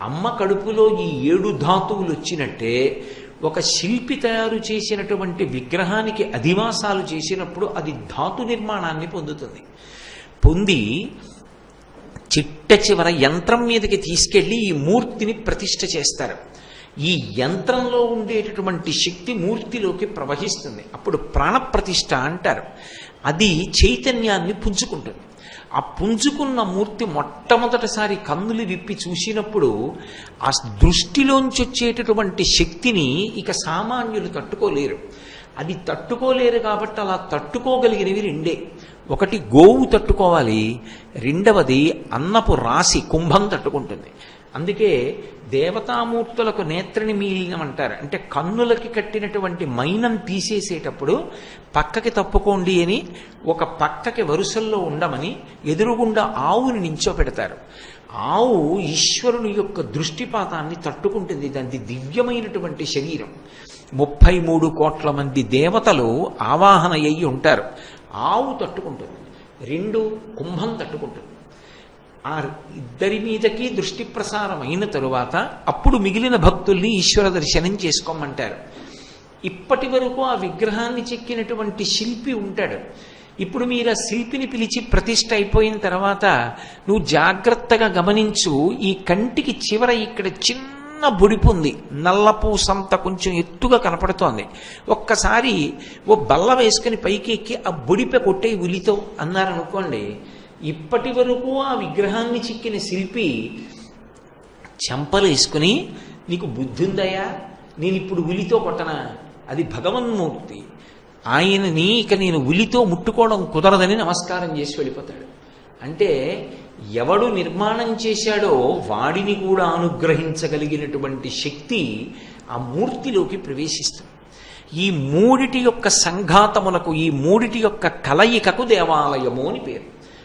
అమ్మ కడుపులో ఈ ఏడు ధాతువులు వచ్చినట్టే ఒక శిల్పి తయారు చేసినటువంటి విగ్రహానికి అధివాసాలు చేసినప్పుడు అది ధాతు నిర్మాణాన్ని పొందుతుంది. పొంది చిట్ట చివర యంత్రం మీదకి తీసుకెళ్ళి ఈ మూర్తిని ప్రతిష్ఠ చేస్తారు. ఈ యంత్రంలో ఉండేటటువంటి శక్తి మూర్తిలోకి ప్రవహిస్తుంది. అప్పుడు ప్రాణప్రతిష్ఠ అంటారు. అది చైతన్యాన్ని పుంజుకుంటుంది. ఆ పుంజుకున్న మూర్తి మొట్టమొదటిసారి కన్నులు విప్పి చూసినప్పుడు ఆ దృష్టిలోంచి వచ్చేటటువంటి శక్తిని ఇక సామాన్యులు తట్టుకోలేరు. అది తట్టుకోలేరు కాబట్టి అలా తట్టుకోగలిగినవి రెండే. ఒకటి గోవు తట్టుకోవాలి రెండవది అన్నపు రాశి కుంభం తట్టుకుంటుంది. అందుకే దేవతామూర్తులకు నేత్రని మీలినం అంటారు అంటే కన్నులకి కట్టినటువంటి మైనం తీసేసేటప్పుడు పక్కకి తప్పుకోండి అని ఒక పక్కకి వరుసల్లో ఉండమని ఎదురుగుండా ఆవుని నించోపెడతారు. ఆవు ఈశ్వరుని యొక్క దృష్టిపాతాన్ని తట్టుకుంటుంది. దాని దివ్యమైనటువంటి శరీరం. ముప్పై మూడు కోట్ల మంది దేవతలు ఆవాహన అయ్యి ఉంటారు. ఆవు తట్టుకుంటుంది. రెండు కుంభం తట్టుకుంటుంది. ఆ ఇద్దరి మీదకి దృష్టి ప్రసారం అయిన తరువాత అప్పుడు మిగిలిన భక్తుల్ని ఈశ్వర దర్శనం చేసుకోమంటారు. ఇప్పటి వరకు ఆ విగ్రహాన్ని చెక్కినటువంటి శిల్పి ఉంటాడు. ఇప్పుడు మీరు ఆ శిల్పిని పిలిచి ప్రతిష్ట అయిపోయిన తర్వాత నువ్వు జాగ్రత్తగా గమనించు ఈ కంటికి చివర ఇక్కడ చిన్న బుడిపు ఉంది. నల్లపూసంత కొంచెం ఎత్తుగా కనపడుతోంది. ఒక్కసారి ఓ బల్ల వేసుకుని పైకి ఎక్కి ఆ బుడిపె కొట్టే ఉలితో అన్నారనుకోండి ఇప్పటి వరకు ఆ విగ్రహాన్ని చిక్కిన శిల్పి చెంపలు వేసుకుని నీకు బుద్ధి ఉందయా నేను ఇప్పుడు ఉలితో కొట్టనా? అది భగవన్మూర్తి. ఆయనని ఇక నేను ఉలితో ముట్టుకోవడం కుదరదని నమస్కారం చేసి వెళ్ళిపోతాడు. అంటే ఎవడు నిర్మాణం చేశాడో వాడిని కూడా అనుగ్రహించగలిగినటువంటి శక్తి ఆ మూర్తిలోకి ప్రవేశిస్తుంది. ఈ మూడిటి యొక్క సంఘాతములకు ఈ మూడిటి యొక్క కలయికకు దేవాలయము అని పేరు.